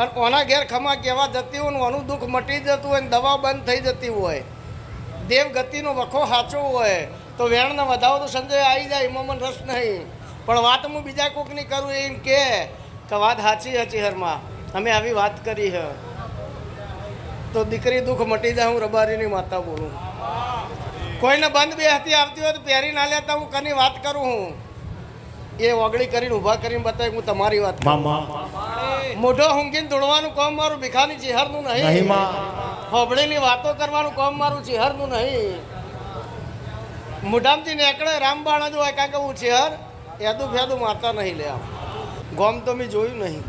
અને ઓના ઘેર ખમા કહેવા જતી હોય ને ઓનું દુઃખ મટી જતું હોય ને દવા બંધ થઈ જતી હોય. દેવ ગતિનો વખો સાચો હોય તો વેણને વધાવો તો સંજય આવી જાય, એમાં મને રસ નહીં. પણ વાત હું બીજા કોકની કરું એમ કે વાત સાચી હતી હરમાં. અમે આવી વાત કરી હ. તો દીકરી દુઃખ મટી જાય, હું રબારીની માતા બોલું. કોઈને બંધ બે હતી આવતી હોય તો પહેરી ના લેતા હું, કની વાત કરું હું? એ ઓગળી કરીને ઊભા કરીને બતાવી હું તમારી વાત. મામા. મોઢો હુંગીને ધૂળવાનું કોમ મારું ભિખાની ચિહરનું નહીં. હોબળીની વાતો કરવાનું કોમ મારું ચિહરનું નહીં. મોઢામથી નીકળે રામબાણા જો હોય કારણ કે હું ચિહર એદું ફેદું મારતા નહીં લે આમ. ગોમ તો મેં જોયું નહીં.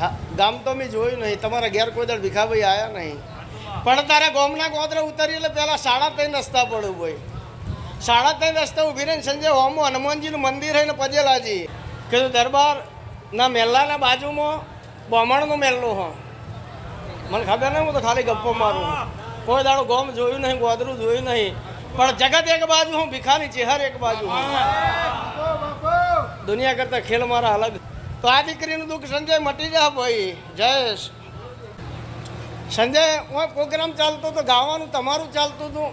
હા ગામ તો મેં જોયું નહીં. તમારા ઘેર કોઈ દળ ભીખાભાઈ આવ્યા નહીં. પણ તારે ગોમના ગોદરે ઉતરી એટલે પહેલાં સાડા ત્રણ રસ્તા પડ્યું ભાઈ સાડા ત્રણ રસ્તા ઊભી રહીને સંજય હોમો, હનુમાનજીનું મંદિર છે ને પજેલાજી. કીધું, દરબારના મેલ્લાના બાજુમાં બોમણનો મેલ્લો હો. મને ખબર નહીં, હું તો ખાલી ગપ્પો મારું કોઈ દાડો ગોમ જોયું નહીં, ગોદરું જોયું નહીં. પણ જગત એક બાજુ હું, ભિખારી ચેહર એક બાજુ દુનિયા કરતા ખેલ મારા અલગ. તો આ દીકરીનું દુઃખ સંજય મટી જા ભાઈ. જયેશ સંજય હું પ્રોગ્રામ ચાલતો તો ગાવાનું, તમારું ચાલતું હતું.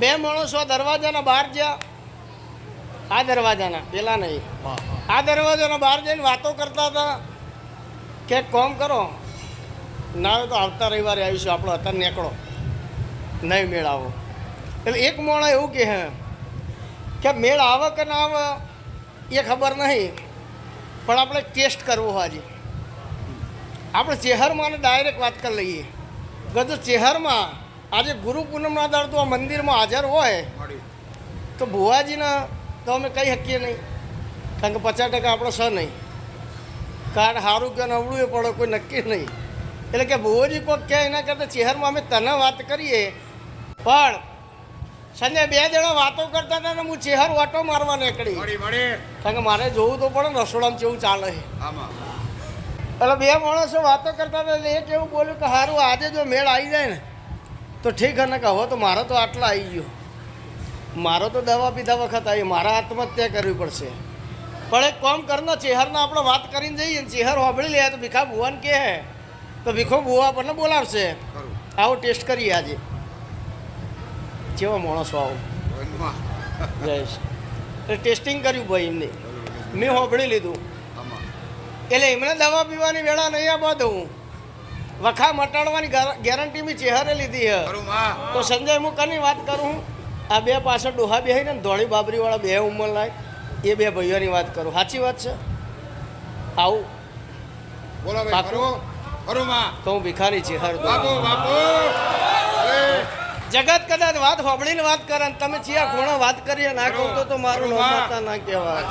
બે માણસો દરવાજાના બહાર ગયા આ દરવાજાના પેલા નહીં. આ દરવાજાના બહાર જઈને વાતો કરતા હતા કે કોમ કરો ના તો આવતા રવિવારે આવીશું આપણો અત્યારે નીકળો. નહીં મેળ આવો. એટલે એક મોણા એવું કહે કે મેળ આવે કે ના આવે એ ખબર નહીં પણ આપણે ટેસ્ટ કરવો આજે આપણે ચેહરમાં ડાયરેક્ટ વાત કરી લઈએ. ગત ચેહરમાં આજે ગુરુ પૂનમના દર તો આ મંદિરમાં હાજર હોય. તો ભુવાજીના તો અમે કહી શકીએ નહીં. કારણ કે પચાસ ટકા આપણો સ નહીં. કાર્ડ સારું કે નવડું એ પડે કોઈ નક્કી નહીં. એટલે કે ભુવાજી કોઈક કહે એના કરતાં ચહેરમાં અમે તને વાત કરીએ. પણ સંજય બે જણા વાતો કરતા હતા ને હું ચહેર વાટો મારવા નીકળી. કારણ કે મારે જોવું તો પડે ને રસોડામાં કેવું ચાલે. એટલે બે માણસો વાતો કરતા હતા એટલે એક એવું બોલ્યું કે સારું આજે જો મેળ આવી જાય ને તો ઠીક અને કે હવે તો મારો તો આટલા આવી ગયો. મારો તો દવા પીધા વખત આવી મારા આત્મહત્યા કરવી પડશે. પણ એક કોમ કરનો ચેહરને આપણે વાત કરીને જઈએ ને ચેહર હોબળી લે તો ભીખા ભુવાન કે હે તો ભીખો ભુવા આપણને બોલાવશે. આવો ટેસ્ટ કરીએ આજે. કેવો માણસો આવો. જયેશ એટલે ટેસ્ટિંગ કર્યું ભાઈ એમને. મેં હોબળી લીધું. એટલે એમણે દવા પીવાની વેળા નહીં આપવા બધું વખા મટાડવાની ગેરંટી મેં ચહેરે લીધી હે. તો સંજય હું કની વાત કરું? આ બે પાછળ ડોહા બે ને ધોળી બાબરીવાળા બે ઉંમર લાય. એ બે ભાઈઓની વાત કરું. સાચી વાત છે? આવું. બોલો ભાઈ તો હું ભિખારી ચેહર. બાપુ બાપુ. જગત કદાચ વાત હોબળીને વાત કરે તમે ચિયા ખૂણો વાત કરીએ ના કહું તો મારું. નોમાતા ના કહેવાય.